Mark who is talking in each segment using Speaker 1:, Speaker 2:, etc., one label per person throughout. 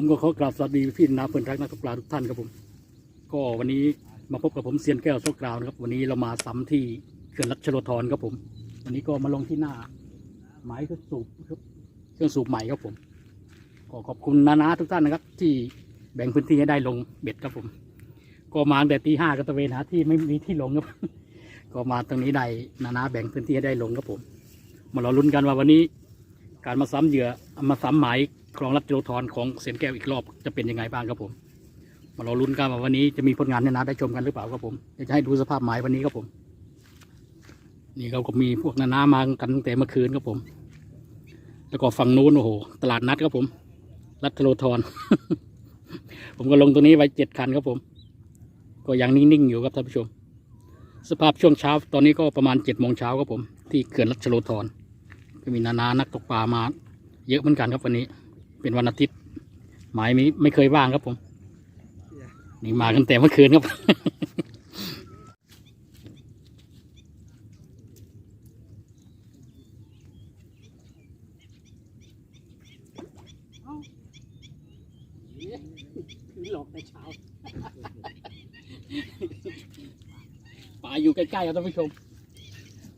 Speaker 1: ผมก็ขอกราบสวัสดีพี่นาเพื่อนรักนักตกปลาทุกท่านครับผม ก็วันนี้มาพบกับผมเซียนแก้วโชคกราวนะครับ วันนี้เรามาซ้ำที่เขื่อนรัชโลธรครับผม วันนี้ก็มาลงที่หน้าหมายเครื่องสูบครับเครื่องสูบใหม่ครับผมก็ขอบคุณนานาทุกท่านนะครับ ที่แบ่งพื้นที่ให้ได้ลงเบ็ดครับผม ก็มาแต่ตีห้าก็ตะเวนหาที่ไม่มีที่ลงครับ ก็มาตรงนี้ได้นานาแบ่งพื้นที่ให้ได้ลงครับผมมาเราลุ้นกันว่าวันนี้การมาซ้ำเหยื่อมาซ้ำหมาย คลองรัชโลธรของเสียนแก้วอีกรอบจะเป็นยังไงบ้างครับผม มาเราลุ้นกันว่าวันนี้จะมีผลงานให้นาได้ชมกันหรือเปล่าครับผมเดี๋ยวจะให้ดูสภาพหมายวันนี้ครับผม นี่เราก็มีพวกนานามากันตั้งแต่เมื่อคืนครับผม แล้วก็ฝั่งนู้นโอ้โหตลาดนัดครับผม รัชโลธรผมก็ลงตัวนี้ไว้เจ็ดคันครับผม ก็ยังนิ่งๆอยู่ครับท่านผู้ชม สภาพช่วงเช้าตอนนี้ก็ประมาณเจ็ดโมงเช้าครับผม ที่เขื่อนรัชโลธรก็มีนานานักตกปลามา เยอะเหมือนกันครับวันนี้ เป็นวันอาทิตย์ หมายมีไม่เคยว่างครับผม นี่มากันแต่เมื่อคืนครับ หลอกแต่เช้าป่าอยู่ใกล้ๆครับท่านผู้ชม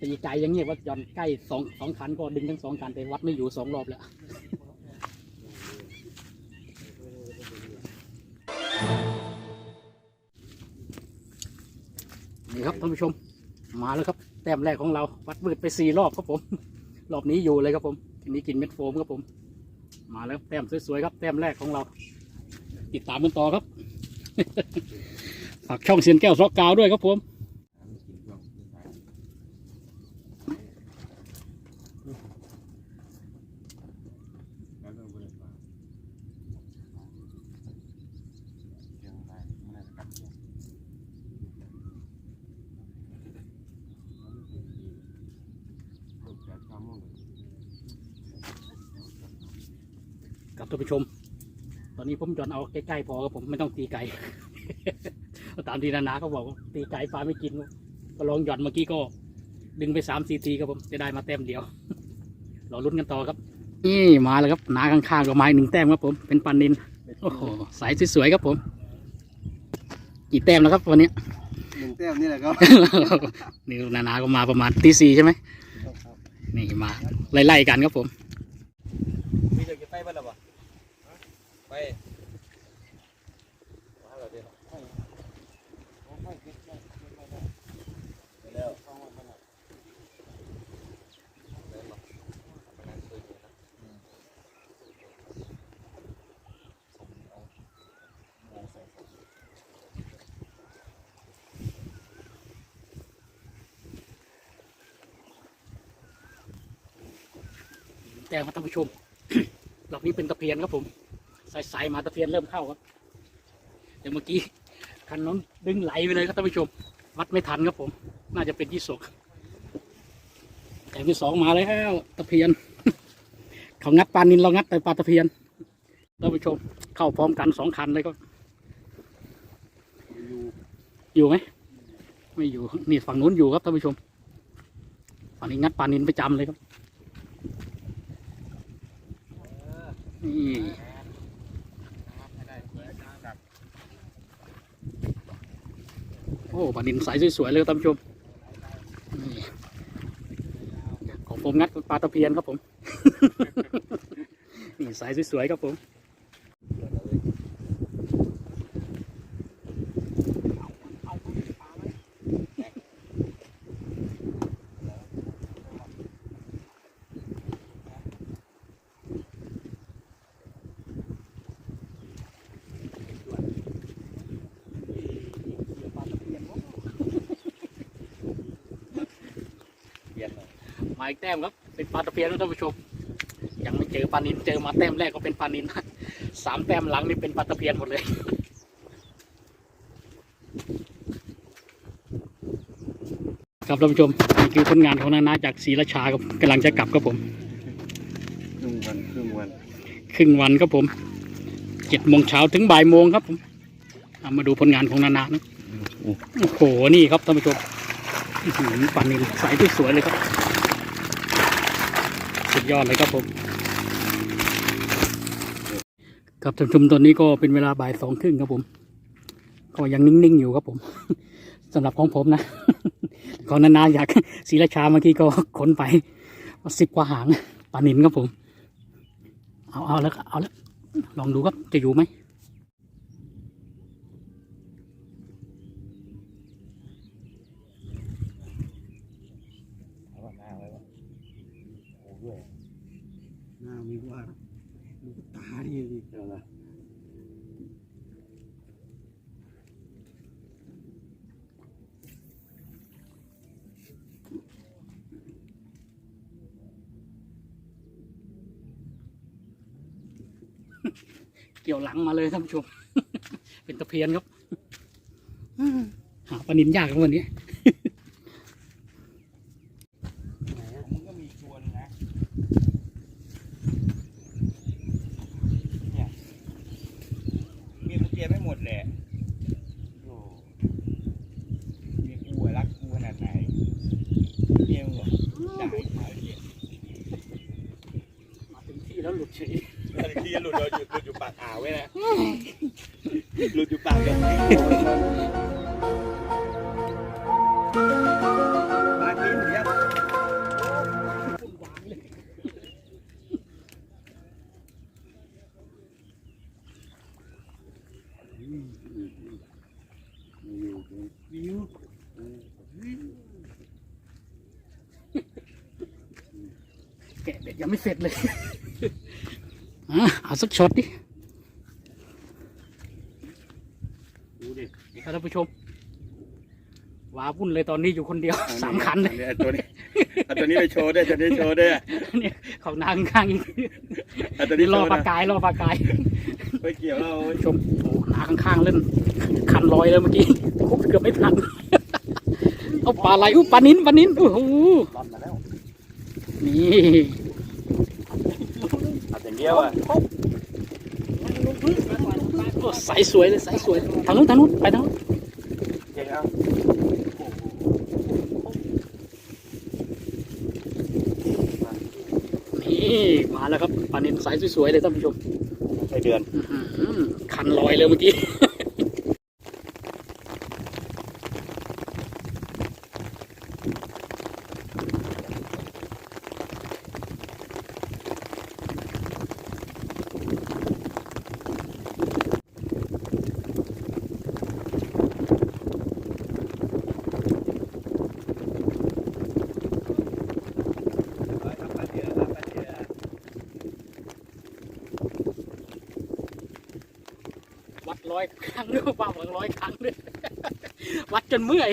Speaker 1: ตีไกลอยังเงี้ยว่าจอนใกล้สองสองคันก็ดึงทั้งสองคันแต่วัดไม่อยู่สองรอบแล้ว นี่ครับท่านผู้ชมมาแล้วครับ แต้มแรกของเราวัดมืดไปสี่รอบครับผม รอบนี้อยู่เลยครับผมทีนี้กินเม็ดโฟมครับผม มาแล้วแต้มสวยๆครับ แต้มแรกของเรา ติดตามกันต่อครับ ฝากช่องเซียนแก้วซอกกาวด้วยครับผม ท่านผู้ชม ตอนนี้ผมจอนเอาใกล้ๆพอครับผมไม่ต้องตีไก่ ตามที่นานาเขาบอกว่าตีไก่ปลาไม่กิน ก็ลองหย่อนเมื่อกี้ก็ ดึงไปสามสี่ทีครับผมจะได้มาแต้มเดียวเราลุ้นกันต่อครับ นี่มาแล้วครับนาข้างๆก็ไม้หนึ่งแต้มครับผม เป็นปันนินโอ้โหสายสวยๆครับผม กี่แต้มแล้วครับวันนี้
Speaker 2: หนึ่งแต้มนี่แหละครับ
Speaker 1: นี่นานาก็มาประมาณตีสี่ใช่ไหมนี่มาไล่ๆกันครับผม
Speaker 2: มีเด็กจะไปบ้านหรอปะไป มาแล้วเดี๋ยวไปแล้ว
Speaker 1: แต้มครับท่านผู้ชมรอบนี้เป็นตะเพียนครับผม สายๆมาตะเพียนเริ่มเข้าครับ เดี๋ยวเมื่อกี้คันน้นดึงไหลไปเลยครับท่านผู้ชม วัดไม่ทันครับผม น่าจะเป็นที่ศกแต้มที่สองมาแล้วตะเพียน เขางัดปลานินเรางัดแต่ปลาตะเพียนท่านผู้ชม เข้าพร้อมกันสองคันเลยก็อยู่ไหมไม่อยู่นี่ฝั่งนู้นอยู่ครับท่านผู้ชมฝั่งนี้งัดปลานินประจำเลยครับนี่ โอ้ปลาดินใสสวยๆเลยครับท่านผู้ชมนี่ของผมงัดปลาตะเพียนครับผม นี่ใสสวยๆครับผม
Speaker 2: เปลี่ยนเลย
Speaker 1: มาอีกแต้มครับ เป็นปลาตะเพียนนะท่านผู้ชม ยังไม่เจอปลานินเจอมาแต้มแรกก็เป็นปลานินสามแต้มหลังนี่เป็นปลาตะเพียนหมดเลยครับท่านผู้ชมนี่คือผลงานของนานาจากศรีราชาครับกำลังจะกลับครับผม
Speaker 2: ครึ่งวันครึ่งวัน
Speaker 1: ครึ่งวันครับผมเจ็ดโมงเช้าถึงบ่ายโมงครับผมเอามาดูผลงานของนานานะโอ้โหนี่ครับท่านผู้ชมอื้อหือปลานินใสที่สวยเลยครับ สุดยอดเลยครับผมครับท่านผู้ชมตอนนี้ก็เป็นเวลาบ่ายสองครึ่งครับผม ก็ยังนิ่งๆอยู่ครับผมสำหรับของผมนะของนานๆอยากศรีราชาเมื่อกี้ก็ขนไปสิบกว่าหางปลานินครับผม เอาเอาแล้วเอาแล้วลองดูครับจะอยู่ไหม
Speaker 2: เอาแบบหน้าไว้วะโอ้ด้วย
Speaker 3: หน้ามีว่าลูก ตาดี
Speaker 2: เดี๋ยวนะ
Speaker 1: เกี่ยวหลังมาเลยท่านผู้ชม เป็นตะเพียนครับ หาปลานินยากวันนี้
Speaker 2: มึงก็มีชวนนะเนี่ยมีกุญแจไม่หมดแหละโอ้มีกูอะรักกูขนาดไหนเมียมึงบอกได้ขายเนี่ย
Speaker 1: มาถึงที่แล้วหลุ ดเฉย
Speaker 2: อะไรที่หลุดเราหยุดหลุดอยู่ปากอ่าวไว้นะหลุดอยู่ปากกันปากกินเนี่ย
Speaker 3: วิว
Speaker 1: แกะเด็ดยังไม่เสร็จเลยอะ เอาสักช็อตดิ
Speaker 2: ดูดิ
Speaker 1: นี่ครับท่านผู้ชมว้าวุ่นเลยตอนนี้อยู่คนเดียวสามคันเลย
Speaker 2: เอาตัวนี้เอาตัวนี้ไปโชว์ด้วยตัวนี้โชว์ด้วย
Speaker 1: เนี่ยเขานางข้างอีก
Speaker 2: เอาตัวนี้
Speaker 1: ร
Speaker 2: โช
Speaker 1: อ
Speaker 2: ว์
Speaker 1: ปลา
Speaker 2: นะ
Speaker 1: กายรอปลากาย
Speaker 2: ไปเกี่ยวเรา
Speaker 1: ชมโอ้หนาข้างๆเล่นคันลอยเลยเมื่อกี้คุบเกือบไม่ทันเอาปลาไหลอุ้ยปลานินปลานินโอ้โห
Speaker 2: รอนมาแล้ว
Speaker 1: นี่
Speaker 2: เอาอย่างเดียวอะ
Speaker 1: โอ้ใสสวยเลยใสสวยทางนู้นทางนู้นไปทางนู้น
Speaker 2: เก่งเอา
Speaker 1: นี่มาแล้วครับปลานินใสสวยๆเลยท่านผู้ชม
Speaker 2: ใช่เดือน
Speaker 1: อื้อหือคันลอยเลยเมื่อกี้ ร้อยครั้งด้วยว่าวังร้อยครั้งด้วยวัดจนเมื่อย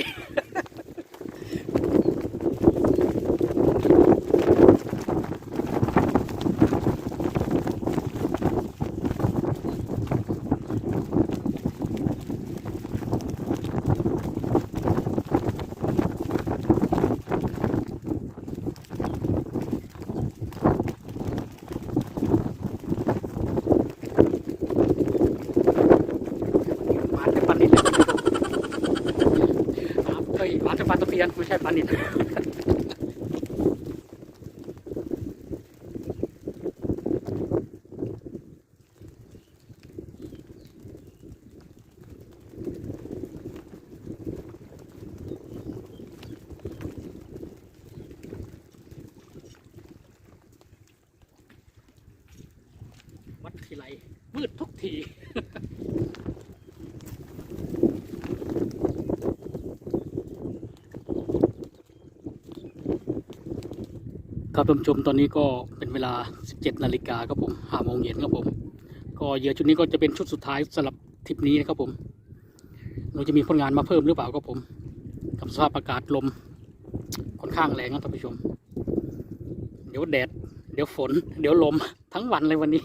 Speaker 1: มาแต่ปลานินเลยครับเฮ้ยมาแต่ ปลาตะเพียนไม่ใช่ปลานินวัดทีไรมืดทุกที ครับท่านผู้ชมตอนนี้ก็เป็นเวลา 17 นาฬิกาครับผม5โมงเย็นครับผม ก็เหยื่อชุดนี้ก็จะเป็นชุดสุดท้ายสำหรับทริปนี้นะครับผมเราจะมีคนงานมาเพิ่มหรือเปล่าครับผม กับสภาพอากาศลมค่อนข้างแรงครับท่านผู้ชม เดี๋ยวแดด เดี๋ยวฝน เดี๋ยวลมทั้งวันเลยวันนี้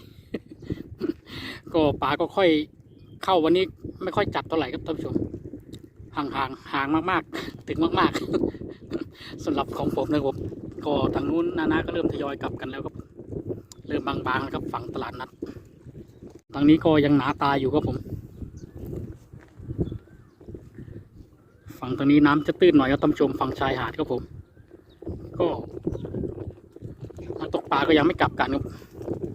Speaker 1: ก็ป่าก็ค่อยเข้าวันนี้ไม่ค่อยจัดเท่าไหร่ครับท่านผู้ชมห่างห่างๆห่างมากๆ ถึงมากๆสำหรับของผมนะครับผม ก็ทางนู้นนานาก็เริ่มทยอยกลับกันแล้วครับ เริ่มบางๆแล้วครับฝั่งตลาดนัด ทางนี้ก็ยังหนาตาอยู่ครับผม ฝั่งทางนี้น้ำจะตื้นหน่อยครับท่านชมฝั่งชายหาดครับผม ก็นักตกปลาก็ยังไม่กลับกันครับ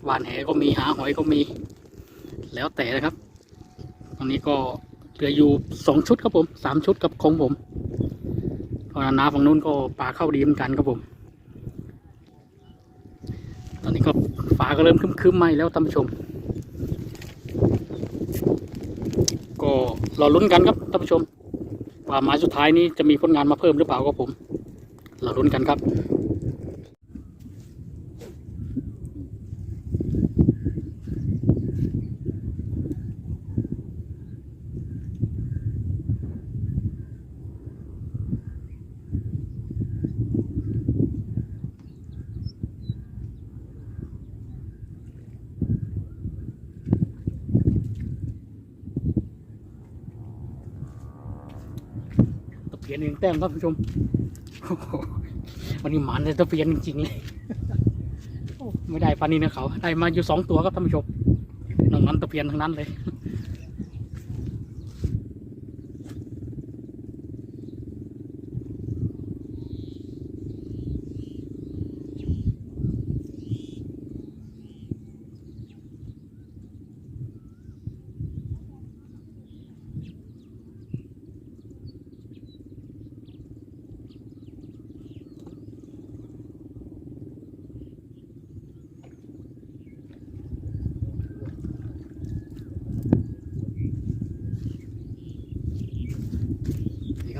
Speaker 1: หวานแหก็มีหาหอยก็มี แล้วแต่นะครับตอนนี้ก็เหลืออยู่สองชุดครับผมสามชุดกับของผมตอนนาฝั่งนู้นก็ปลาเข้าดีเหมือนกันครับผม ตอนนี้ก็ ฟ้าก็เริ่มครึ้มๆมาอีกแล้วท่านผู้ชม ก็รอลุ้นกันครับท่านผู้ชมว่าหมายสุดท้ายนี้จะมีผลงานมาเพิ่มหรือเปล่าครับผมรอลุ้นกันครับ เปลี่ยนหนึ่งแต้มท่านผู้ชมวันนี้หมันเลยตะเพียนจริงๆเลยไม่ได้ปานี้นะเขาได้มาอยู่สองตัวครับท่านผู้ชมนองนั้นตะเพียนทั้งนั้นเลย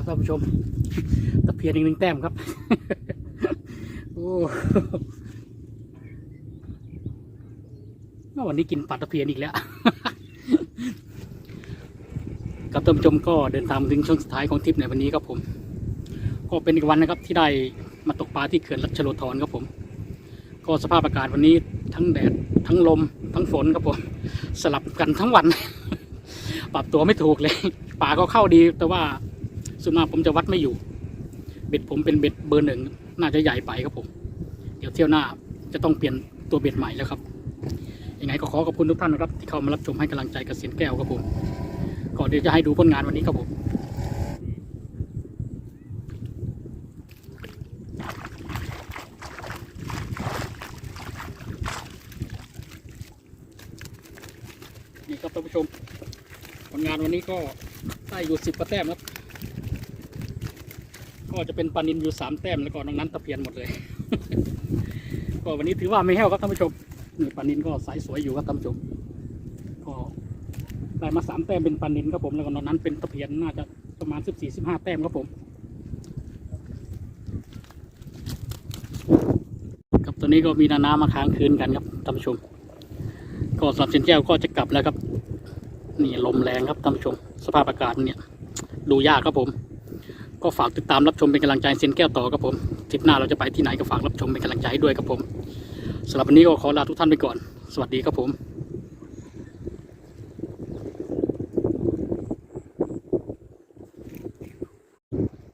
Speaker 1: ท่านผู้ชมตะเพียนอีกหนึ่งแต้มครับ โอ้วันนี้กินปลาตะเพียนอีกแล้วครับท่านผู้ชมก็เดินทางมถึงช่วงสุดท้ายของทริปในวันนี้ครับผม ก็เป็นอีกวันนะครับที่ได้มาตกปลาที่เขื่อนรัชโลธรครับผม ก็สภาพอากาศวันนี้ทั้งแดดทั้งลม ทั้งฝนครับผม สลับกันทั้งวัน ปรับตัวไม่ถูกเลยปลาก็เข้าดีแต่ว่า ส่วนมากผมจะวัดไม่อยู่ เบ็ดผมเป็นเบ็ดเบอร์หนึ่งน่าจะใหญ่ไปครับผม เดี๋ยวเที่ยวหน้าจะต้องเปลี่ยนตัวเบ็ดใหม่แล้วครับยังไงก็ขอขอบคุณทุกท่านนะครับ ที่เข้ามารับชมให้กำลังใจกับเสียนแก้วครับผมก่อนเดี๋ยวจะให้ดูผลงานวันนี้ครับผมนี่ครับท่านผู้ชมผลงานวันนี้ก็ได้อยู่สิบกว่าแต้มครับ ก็จะเป็นปลานินอยู่สามแต้มแล้วก็นอกนั้นตะเพียนหมดเลย ก็วันนี้ถือว่าไม่แห้วครับท่านผู้ชมนี่ปลานินก็สายสวยอยู่ครับท่านผู้ชมก็ได้มาสามแต้มเป็นปลานินครับผมแล้วก็นอกนั้นเป็นตะเพียนน่าจะประมาณสิบสี่สิบห้าแต้มครับผมครับตัวนี้ก็มีนานามาค้างคืนกันครับท่านผู้ชม ก็สำหรับเซนแก้วก็จะกลับแล้วครับ นี่ลมแรงครับท่านผู้ชม สภาพอากาศเนี่ยดูยากครับผม ก็ฝากติดตามรับชมเป็นกำลังใจเซนแก้วต่อครับผมทริปหน้าเราจะไปที่ไหนก็ฝากรับชมเป็นกำลังใจให้ด้วยครับผมสำหรับวันนี้ก็ขอลาทุกท่านไปก่อน สวัสดีครับผม